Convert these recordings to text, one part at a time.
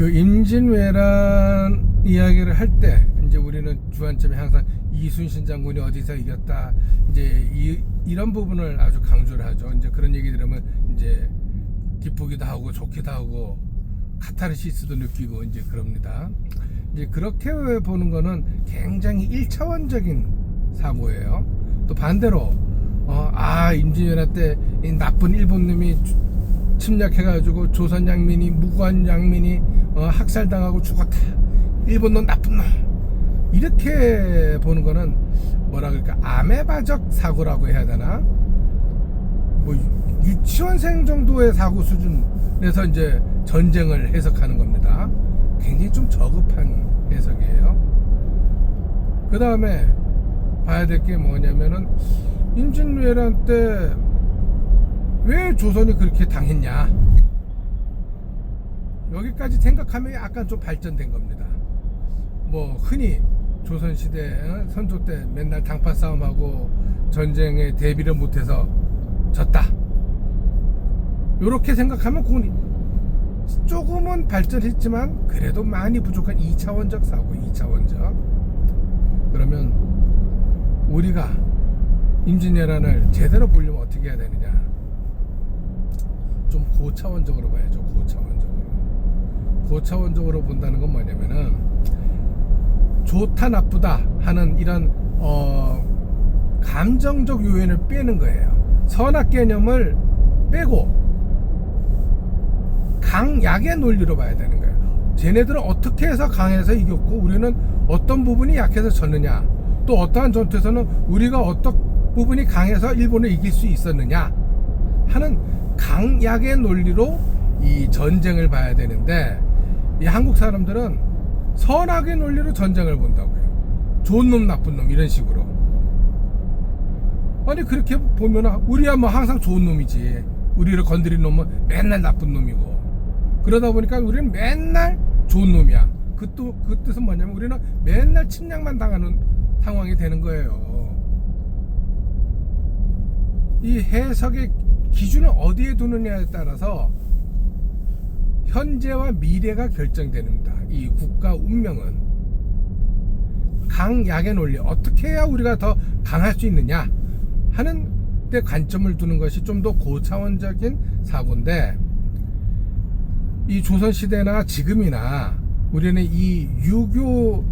그 임진왜란 이야기를 할 때 이제 우리는 주안점에 항상 이순신 장군이 어디서 이겼다 이제 이, 이런 부분을 아주 강조를 하죠. 이제 그런 얘기 들으면 이제 기쁘기도 하고 좋기도 하고 카타르시스도 느끼고 이제 그럽니다. 이제 그렇게 보는 거는 굉장히 일차원적인 사고예요. 또 반대로 어, 아 임진왜란 때이 나쁜 일본 놈이 침략해가지고 조선 양민이 무고한 양민이 어, 학살당하고 죽었다. 일본 놈 나쁜 놈. 이렇게 보는 거는 뭐라 그럴까 아메바적 사고라고 해야 되나? 뭐 유- 유치원생 정도의 사고 수준에서 이제 전쟁을 해석하는 겁니다. 굉장히 좀 저급한 해석이에요. 그 다음에 봐야 될 게 뭐냐면은 임진왜란 때 왜 조선이 그렇게 당했냐? 여기까지 생각하면 약간 좀 발전된 겁니다. 뭐 흔히 조선 시대 어? 선조 때 맨날 당파 싸움하고 전쟁에 대비를 못해서 졌다. 이렇게 생각하면 그건 조금은 발전했지만 그래도 많이 부족한 2차원적 사고, 2차원적. 그러면 우리가 임진왜란을 제대로 보려면 어떻게 해야 되느냐? 좀 고차원적으로 봐야죠. 고차원적으로. 고차원적으로 본다는 건 뭐냐면은 좋다 나쁘다 하는 이런 어 감정적 요인을 빼는 거예요. 선악 개념을 빼고 강약의 논리로 봐야 되는 거예요. 쟤네들은 어떻게 해서 강해서 이겼고 우리는 어떤 부분이 약해서 졌느냐. 또 어떠한 전투에서는 우리가 어떤 부분이 강해서 일본을 이길 수 있었느냐 하는 강약의 논리로 이 전쟁을 봐야 되는데 이 한국 사람들은 선악의 논리로 전쟁을 본다고요. 좋은 놈, 나쁜 놈 이런 식으로. 아니 그렇게 보면 우리야 뭐 항상 좋은 놈이지. 우리를 건드린 놈은 맨날 나쁜 놈이고. 그러다 보니까 우리는 맨날 좋은 놈이야. 그, 또, 그 뜻은 뭐냐면 우리는 맨날 침략만 당하는 상황이 되는 거예요. 이 해석의 기준을 어디에 두느냐에 따라서 현재와 미래가 결정됩니다. 이 국가 운명은 강약의 논리 어떻게 해야 우리가 더 강할 수 있느냐 하는 데 관점을 두는 것이 좀 더 고차원적인 사고인데 이 조선 시대나 지금이나 우리는 이 유교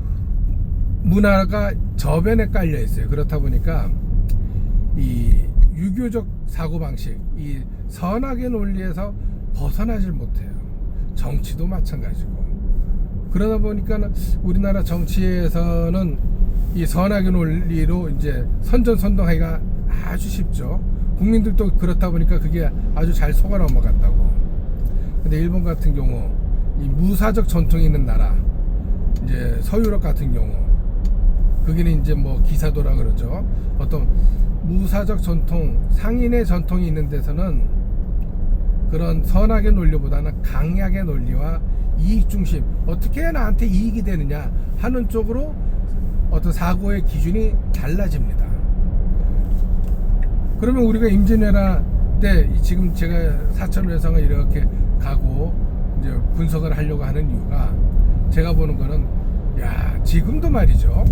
문화가 저변에 깔려 있어요. 그렇다 보니까 이 유교적 사고 방식, 이 선악의 논리에서 벗어나질 못해요. 정치도 마찬가지고. 그러다 보니까 우리나라 정치에서는 이 선악의 논리로 이제 선전선동하기가 아주 쉽죠. 국민들도 그렇다 보니까 그게 아주 잘 속아 넘어간다고. 근데 일본 같은 경우 이 무사적 전통이 있는 나라, 이제 서유럽 같은 경우 거기는 이제 뭐 기사도라 그러죠. 어떤 무사적 전통, 상인의 전통이 있는 데서는 그런 선악의 논리보다는 강약의 논리와 이익 중심, 어떻게 나한테 이익이 되느냐 하는 쪽으로 어떤 사고의 기준이 달라집니다. 그러면 우리가 임진왜란 때 지금 제가 사천 외성을 이렇게 가고 이제 분석을 하려고 하는 이유가 제가 보는 거는 야 지금도 말이죠.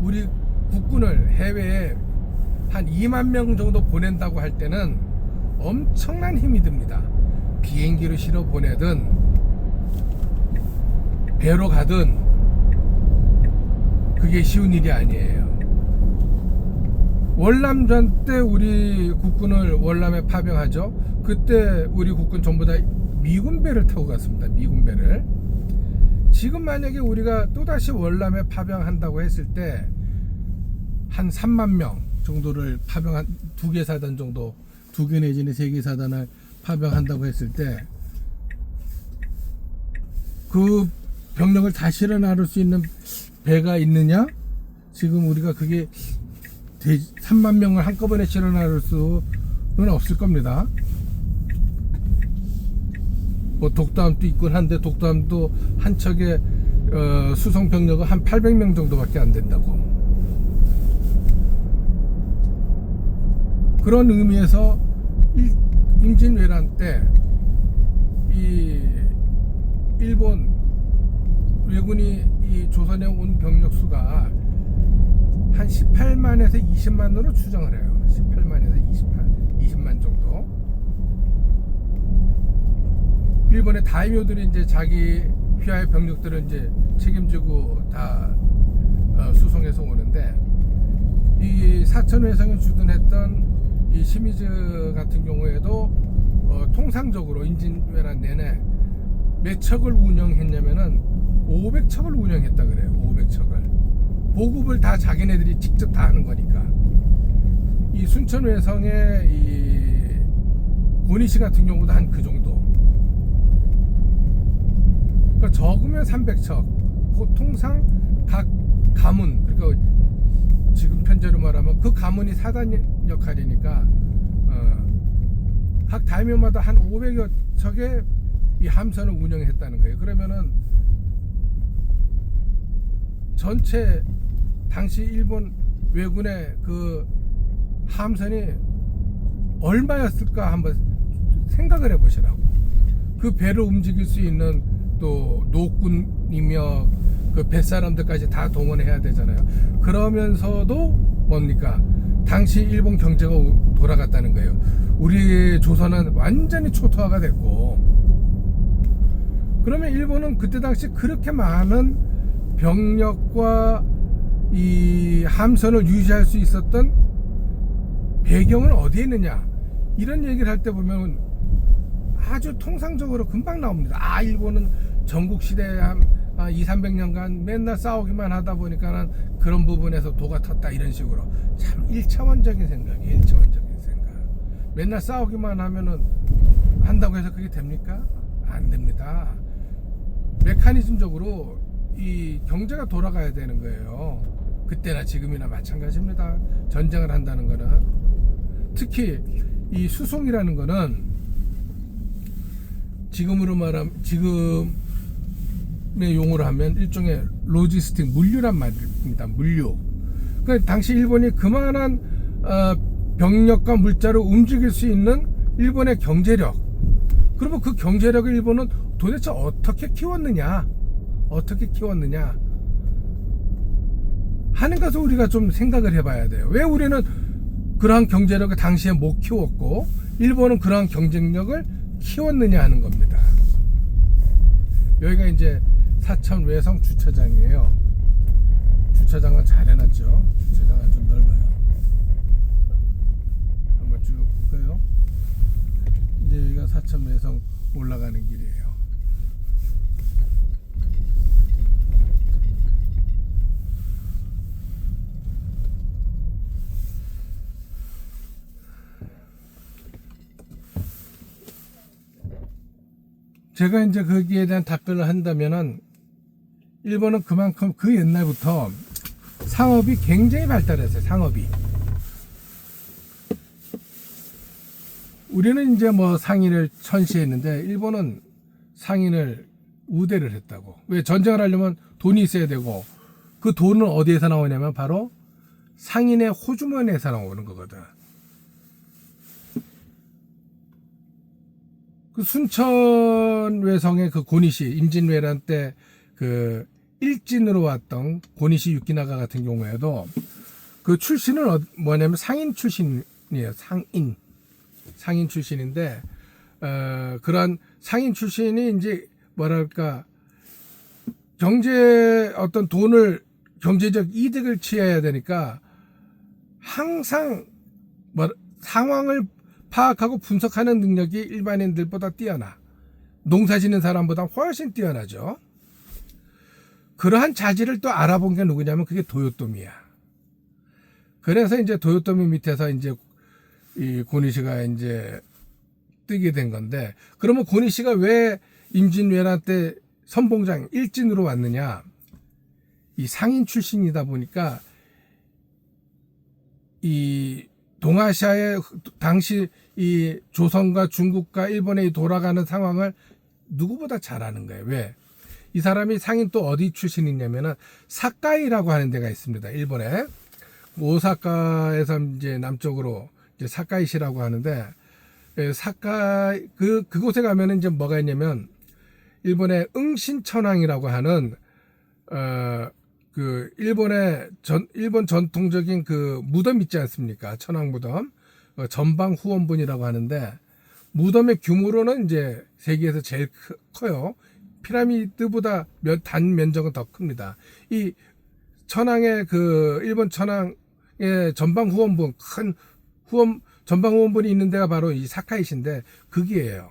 우리 국군을 해외에 한 2만 명 정도 보낸다고 할 때는 엄청난 힘이 듭니다. 비행기로 실어 보내든 배로 가든 그게 쉬운 일이 아니에요. 월남전 때 우리 국군을 월남에 파병하죠. 그때 우리 국군 전부 다 미군 배를 타고 갔습니다. 미군 배를. 지금 만약에 우리가 또다시 월남에 파병한다고 했을 때 한 3만 명 정도를 파병한 두 개 사단 정도 두 개 내지는 세 개 사단을 파병한다고 했을 때 그 병력을 다 실어 나를 수 있는 배가 있느냐? 지금 우리가 그게 3만 명을 한꺼번에 실어 나를 수는 없을 겁니다. 뭐 독담도 있곤 한데 독담도 한 척에 어, 수송 병력은 한 800명 정도밖에 안 된다고. 그런 의미에서 일- 임진왜란 때 이 일본 왜군이 이 조선에 온 병력 수가 한 18만에서 20만으로 추정을 해요. 18만에서 28, 20만 정도. 일본의 다이묘들이 이제 자기 휘하의 병력들을 이제 책임지고 다 어, 수송해서 오는데 이 사천 회성에 주둔했던 이 시미즈 같은 경우에도 어, 통상적으로 인진왜란 내내 몇 척을 운영했냐면은 500척을 운영했다 그래요. 500척을 보급을 다 자기네들이 직접 다 하는 거니까 이 순천 외성의 이 고니시 같은 경우도 한 그 정도. 그러니까 적으면 300척. 보통상 각 가문 그러니까 지금 편제로 말하면 그 가문이 사단 역할이니까 어, 각 다이면마다 한 500여 척의 이 함선을 운영했다는 거예요. 그러면은 전체 당시 일본 왜군의 그 함선이 얼마였을까 한번 생각을 해보시라고. 그 배를 움직일 수 있는 또 노군이며 그 뱃사람들까지 다 동원해야 되잖아요. 그러면서도 뭡니까? 당시 일본 경제가 우- 돌아갔다는 거예요. 우리 조선은 완전히 초토화가 됐고, 그러면 일본은 그때 당시 그렇게 많은 병력과 이 함선을 유지할 수 있었던 배경은 어디에 있느냐? 이런 얘기를 할 때 보면 아주 통상적으로 금방 나옵니다. 아, 일본은 전국시대에 한 아, 2, 300년간 맨날 싸우기만 하다 보니까는 그런 부분에서 도가 텄다 이런 식으로 참 1차원적인 생각이에요. 1차원적인 생각. 맨날 싸우기만 하면은 한다고 해서 그게 됩니까? 안 됩니다. 메커니즘적으로 이 경제가 돌아가야 되는 거예요. 그때나 지금이나 마찬가지입니다. 전쟁을 한다는 거는 특히 이 수송이라는 거는 지금으로 말하면 지금의 용어로 하면 일종의 로지스틱 물류란 말입니다. 물류. 그러니까 당시 일본이 그만한 어, 병력과 물자를 움직일 수 있는 일본의 경제력. 그러면 그 경제력을 일본은 도대체 어떻게 키웠느냐? 어떻게 키웠느냐? 하는 것을 우리가 좀 생각을 해봐야 돼요. 왜 우리는 그러한 경제력을 당시에 못 키웠고 일본은 그러한 경쟁력을 키웠느냐 하는 겁니다. 여기가 이제 사천 외성 주차장이에요. 주차장은 잘 해놨죠. 주차장은 좀 넓어요. 한번 쭉 볼까요? 이제 여기가 사천 외성 올라가는 길이에요. 제가 이제 거기에 대한 답변을 한다면은 일본은 그만큼 그 옛날부터 상업이 굉장히 발달했어요. 상업이. 우리는 이제 뭐 상인을 천시했는데 일본은 상인을 우대를 했다고. 왜 전쟁을 하려면 돈이 있어야 되고 그 돈은 어디에서 나오냐면 바로 상인의 호주머니에서 나오는 거거든. 그 순천 외성의 그 고니시 임진왜란 때 그 일진으로 왔던 고니시 유키나가 같은 경우에도 그 출신은 어- 뭐냐면 상인 출신이에요. 상인 상인 출신인데 어, 그런 상인 출신이 이제 뭐랄까 경제 어떤 돈을 경제적 이득을 취해야 되니까 항상 뭐 상황을 파악하고 분석하는 능력이 일반인들보다 뛰어나. 농사 짓는 사람보다 훨씬 뛰어나죠. 그러한 자질을 또 알아본 게 누구냐면 그게 도요토미야. 그래서 이제 도요토미 밑에서 이제 이 고니시가 이제 뜨게 된 건데 그러면 고니시가 왜 임진왜란 때 선봉장 일진으로 왔느냐? 이 상인 출신이다 보니까 이 동아시아의 당시 이 조선과 중국과 일본에 돌아가는 상황을 누구보다 잘 아는 거예요. 왜? 이 사람이 상인 또 어디 출신이냐면은 사카이라고 하는 데가 있습니다. 일본에 오사카에서 이제 남쪽으로 이제 사카이시라고 하는데 예, 사카이 그 그곳에 가면은 이제 뭐가 있냐면 일본의 응신천왕이라고 하는 어 그 일본의 전 일본 전통적인 그 무덤 있지 않습니까? 천왕 무덤 어, 전방 후원분이라고 하는데 무덤의 규모로는 이제 세계에서 제일 크- 커요. 피라미드보다 면, 단 면적은 더 큽니다. 이 천왕의 그 일본 천왕의 전방 후원분 큰 후원 전방 후원분이 있는 데가 바로 이 사카이시인데 그기예요.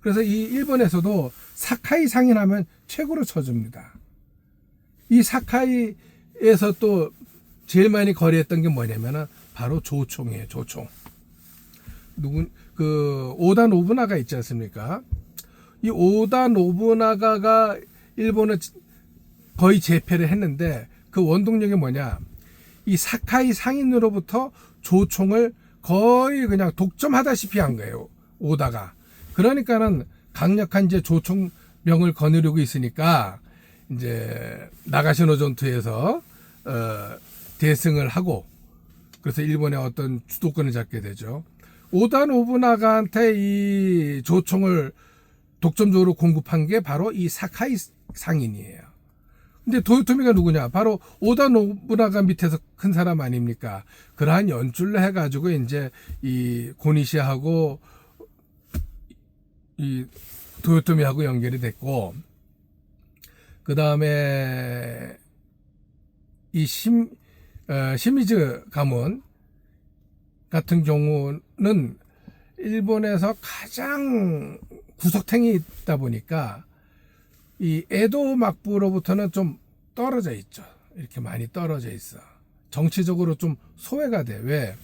그래서 이 일본에서도 사카이 상이라면 최고로 쳐줍니다. 이 사카이에서 또 제일 많이 거래했던 게 뭐냐면은 바로 조총이에요. 조총. 누군 그 오다 노부나가 있지 않습니까? 이 오다 노부나가가 일본을 거의 제패를 했는데 그 원동력이 뭐냐? 이 사카이 상인으로부터 조총을 거의 그냥 독점하다시피 한 거예요. 오다가. 그러니까는 강력한 이제 조총명을 거느리고 있으니까 이제 나가시노 전투에서 어, 대승을 하고 그래서 일본의 어떤 주도권을 잡게 되죠. 오다 노부나가한테 이 조총을 독점적으로 공급한 게 바로 이 사카이 상인이에요. 근데 도요토미가 누구냐? 바로 오다 노부나가 밑에서 큰 사람 아닙니까? 그러한 연줄로 해가지고 이제 이 고니시하고 이 도요토미하고 연결이 됐고, 그 다음에 이 심, 어, 시미즈 가문 같은 경우는 일본에서 가장 구석탱이 있다 보니까 이 에도 막부로부터는 좀 떨어져 있죠. 이렇게 많이 떨어져 있어. 정치적으로 좀 소외가 돼. 왜?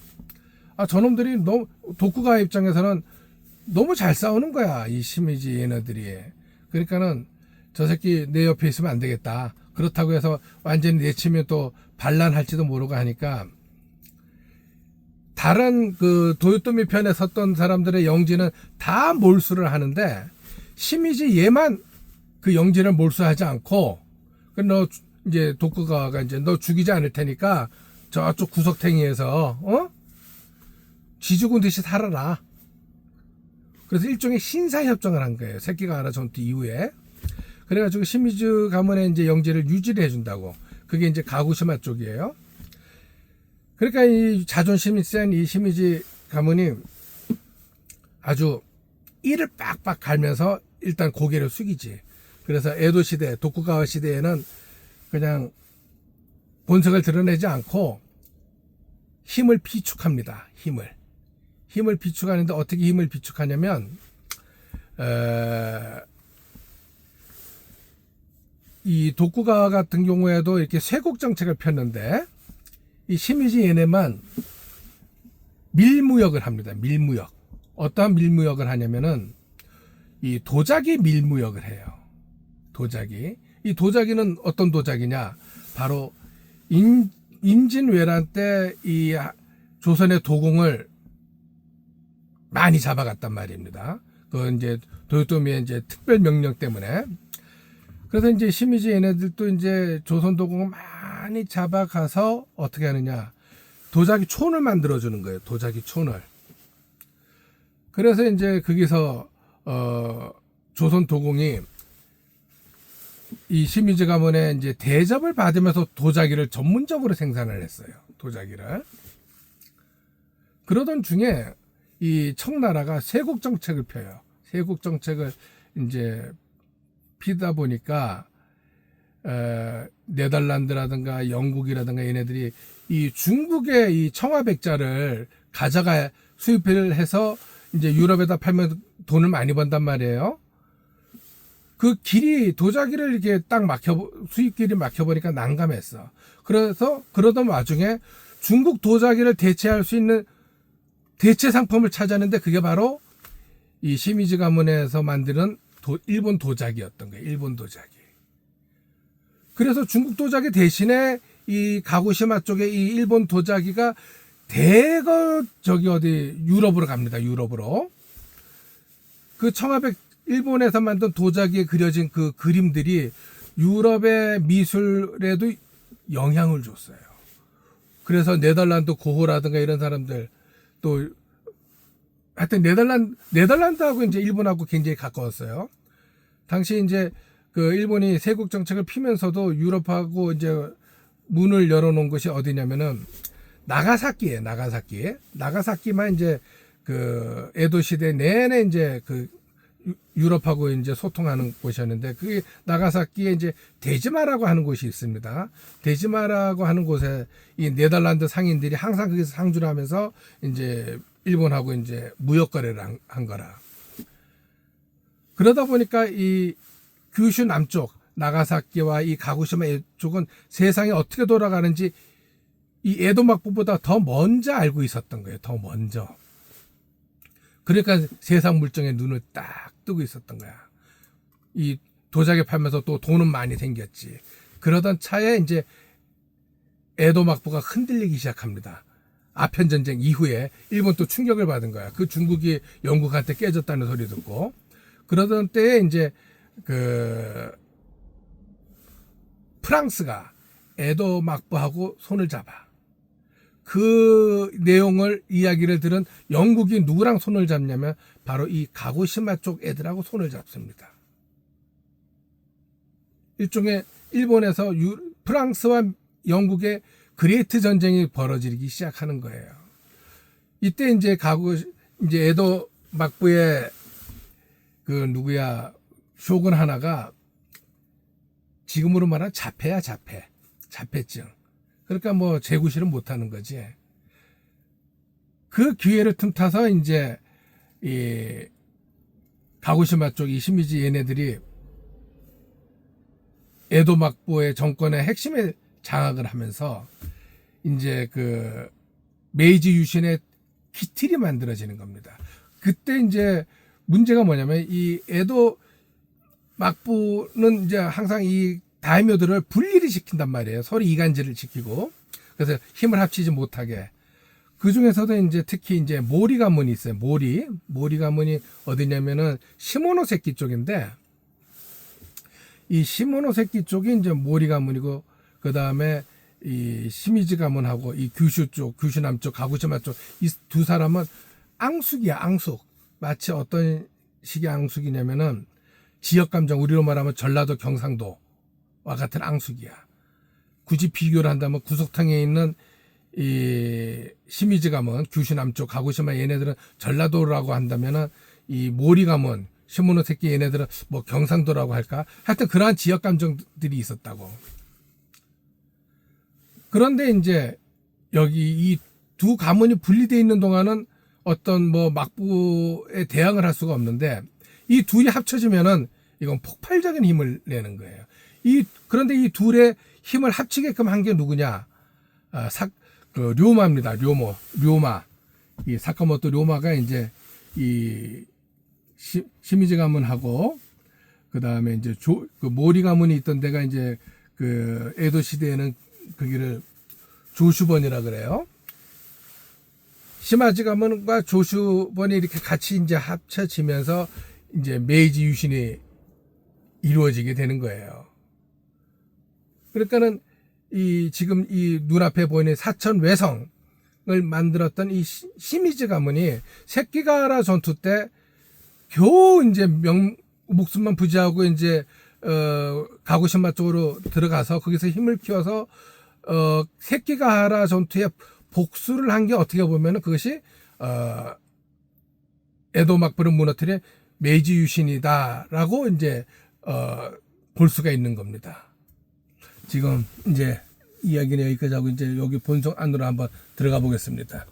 아, 저놈들이 너무, 독구가 입장에서는 너무 잘 싸우는 거야. 이 시미지 얘네들이. 그러니까는 저 새끼 내 옆에 있으면 안 되겠다. 그렇다고 해서 완전히 내치면 또 반란할지도 모르고 하니까 다른 그 도요토미 편에 섰던 사람들의 영지는 다 몰수를 하는데 시미지 얘만 그 영지를 몰수하지 않고 그너 이제 독구가가 이제 너 죽이지 않을 테니까 저쪽 구석탱이에서 어 쥐죽은 듯이 살아라. 그래서 일종의 신사 협정을 한 거예요. 새끼가 하나 전투 이후에. 그래가지고 시미즈 가문의 이제 영지를 유지를 해준다고. 그게 이제 가구시마 쪽이에요. 그러니까 이 자존심이 센 이 시미지 가문이 아주 이를 빡빡 갈면서 일단 고개를 숙이지. 그래서 에도 시대, 도쿠가와 시대에는 그냥 본색을 드러내지 않고 힘을 비축합니다. 힘을. 힘을 비축하는데 어떻게 힘을 비축하냐면 에, 이 독구가 같은 경우에도 이렇게 쇄국 정책을 폈는데 이 시미지 얘네만 밀무역을 합니다. 밀무역. 어떠한 밀무역을 하냐면은 이 도자기 밀무역을 해요. 도자기. 이 도자기는 어떤 도자기냐? 바로 인, 임진왜란 때 이 조선의 도공을 많이 잡아갔단 말입니다. 그 이제 도요토미의 이제 특별 명령 때문에 그래서 이제 시미지 얘네들도 이제 조선 도공을 많이 잡아가서 어떻게 하느냐 도자기 촌을 만들어 주는 거예요. 도자기 촌을. 그래서 이제 거기서 어 조선 도공이 이 시미즈 가문에 이제 대접을 받으면서 도자기를 전문적으로 생산을 했어요. 도자기를. 그러던 중에 이 청나라가 세국 정책을 펴요. 세국 정책을 이제 피다 보니까 에, 네덜란드라든가 영국이라든가 얘네들이 이 중국의 이 청화백자를 가져가 수입을 해서 이제 유럽에다 팔면 돈을 많이 번단 말이에요. 그 길이 도자기를 이렇게 딱 막혀 수입길이 막혀버리니까 난감했어. 그래서 그러던 와중에 중국 도자기를 대체할 수 있는 대체 상품을 찾았는데 그게 바로 이 시미즈 가문에서 만드는 도- 일본 도자기였던 거예요. 일본 도자기. 그래서 중국 도자기 대신에 이 가고시마 쪽에 이 일본 도자기가 대거 저기 어디 유럽으로 갑니다. 유럽으로. 그 청아백 일본에서 만든 도자기에 그려진 그 그림들이 유럽의 미술에도 영향을 줬어요. 그래서 네덜란드 고호라든가 이런 사람들 또 하여튼 네덜란드 네덜란드하고 이제 일본하고 굉장히 가까웠어요. 당시 이제 그 일본이 세국 정책을 피면서도 유럽하고 이제 문을 열어놓은 곳이 어디냐면은 나가사키에 나가사키에 나가사키만 이제 그 에도 시대 내내 이제 그 유- 유럽하고 이제 소통하는 곳이었는데 그게 나가사키에 이제 데지마라고 하는 곳이 있습니다. 데지마라고 하는 곳에 이 네덜란드 상인들이 항상 거기서 상주를 하면서 이제 일본하고 이제 무역 거래를 한, 한 거라. 그러다 보니까 이 규슈 남쪽 나가사키와 이 가구시마 쪽은 세상이 어떻게 돌아가는지 이 에도 막부보다 더 먼저 알고 있었던 거예요. 더 먼저. 그러니까 세상 물정에 눈을 딱 뜨고 있었던 거야. 이 도자기 팔면서 또 돈은 많이 생겼지. 그러던 차에 이제 에도 막부가 흔들리기 시작합니다. 아편 전쟁 이후에 일본 또 충격을 받은 거야. 그 중국이 영국한테 깨졌다는 소리 듣고 그러던 때에 이제 그 프랑스가 에도 막부하고 손을 잡아. 그 내용을 이야기를 들은 영국이 누구랑 손을 잡냐면 바로 이 가고시마 쪽 애들하고 손을 잡습니다. 일종의 일본에서 유, 프랑스와 영국의 그레이트 전쟁이 벌어지기 시작하는 거예요. 이때 이제 가고 이제 에도 막부의 그 누구야 쇼군 하나가 지금으로 말하면 자폐야 자폐. 자폐증. 그러니까 뭐 재구실은 못하는 거지. 그 기회를 틈타서 이제 이 가고시마 쪽 이 시미지 얘네들이 에도 막부의 정권의 핵심에 장악을 하면서 이제 그 메이지 유신의 기틀이 만들어지는 겁니다. 그때 이제 문제가 뭐냐면 이 에도 막부는 이제 항상 이 다이묘들을 분리를 시킨단 말이에요. 서로 이간질을 시키고 그래서 힘을 합치지 못하게. 그 중에서도 이제 특히 이제 모리 가문이 있어요. 모리 모리 가문이 어디냐면은 시모노세키 쪽인데 이 시모노세키 쪽이 이제 모리 가문이고 그 다음에 이 시미즈 가문하고 이 규슈 쪽, 규슈 남 쪽, 가구시마 쪽 이 두 사람은 앙숙이야, 앙숙. 마치 어떤 식의 앙숙이냐면은 지역 감정 우리로 말하면 전라도 경상도와 같은 앙숙이야. 굳이 비교를 한다면 구석탕에 있는 이 시미즈 가문, 규슈 남쪽, 가구시마 얘네들은 전라도라고 한다면은 이 모리 가문, 시모노세키 얘네들은 뭐 경상도라고 할까? 하여튼 그러한 지역 감정들이 있었다고. 그런데 이제 여기 이 두 가문이 분리되어 있는 동안은 어떤 뭐 막부에 대항을 할 수가 없는데 이 둘이 합쳐지면은 이건 폭발적인 힘을 내는 거예요. 이 그런데 이 둘의 힘을 합치게끔 한 게 누구냐? 아, 사, 그 료마입니다. 료모, 료마. 이 사카모토 료마가 이제 이 시, 시미즈 가문하고 그 다음에 이제 조, 그 모리 가문이 있던 데가 이제 그 에도 시대에는 거기를 조슈번이라 그래요. 시마지 가문과 조슈번이 이렇게 같이 이제 합쳐지면서 이제 메이지 유신이 이루어지게 되는 거예요. 그러니까는 이 지금 이 눈앞에 보이는 사천 외성을 만들었던 이 시- 시미즈 가문이 새끼가라 전투 때 겨우 이제 명 목숨만 부지하고 이제 어 가고시마 쪽으로 들어가서 거기서 힘을 키워서 어 새끼가라 전투에 복수를 한 게 어떻게 보면은 그것이 어 에도 막부를 무너뜨린 메이지 유신이다라고 이제 어 볼 수가 있는 겁니다. 지금 이제 이야기는 여기까지 하고 이제 여기 본성 안으로 한번 들어가 보겠습니다.